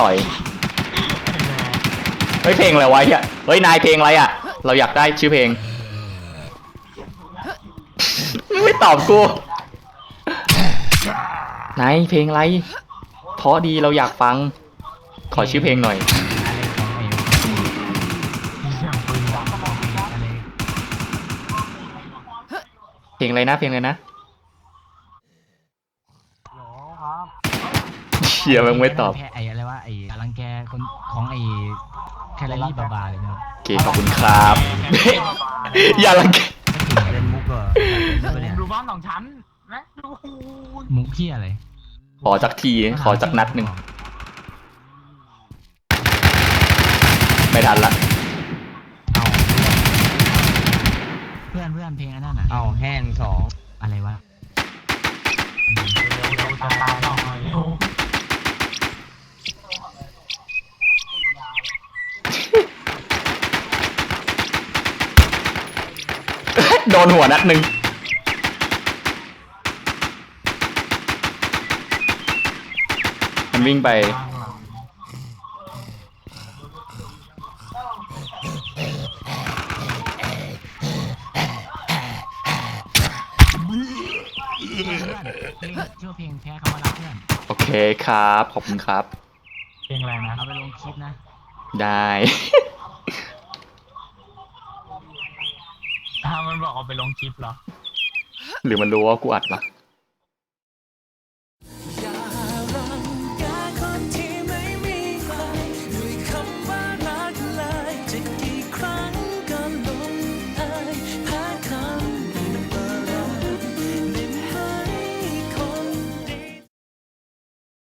ต่อย เฮ้ยเพลงอะไรวะเฮียเฮ้ยนายเพลงอะไรอะ เราอยากได้ชื่อเพลง ไม่ตอบกูนายเพลงอะไรเพราะดีเราอยากฟัง ขอชื่อเพลงหน่อยอะไรของไอ้เสียงปืนดังอะไรเพลงอะไรนะเพลงอะไรนะ โหลครับ เชียร์มึงไม่ตอบแพ้ไอ้อะไรวะไอ้รังแกคนของไอ้แคลรี่บาบาเลยนะครับโอเคขอบคุณครับ อย่าลังเกไม่ถึงเล่นมุกเหรอเล่นปะเนี่ยดูบ้านสองชั้นนะดูมุกที่อะไรขอจักทีขอจักนัดหนึ่งไม่ทันละเอาเพื่อนเพื่อนเพลงอันนั้นอะเอาแห้งสองอะไรวะ ดูตาตาหน่อย โดนหัวนัดหนึ่งมันวิ่งไปเพื่อนเพลงชื่อเพลงแพ้คำว่ารักเพื่อน โอเคครับ ขอบคุณครับ เพลงอะไรนะ เอาไปลงคลิปนะ ได้ ถ้ามันบอกเอาไปลงคลิปเหรอ หรือมันรู้ว่ากูอัดปะ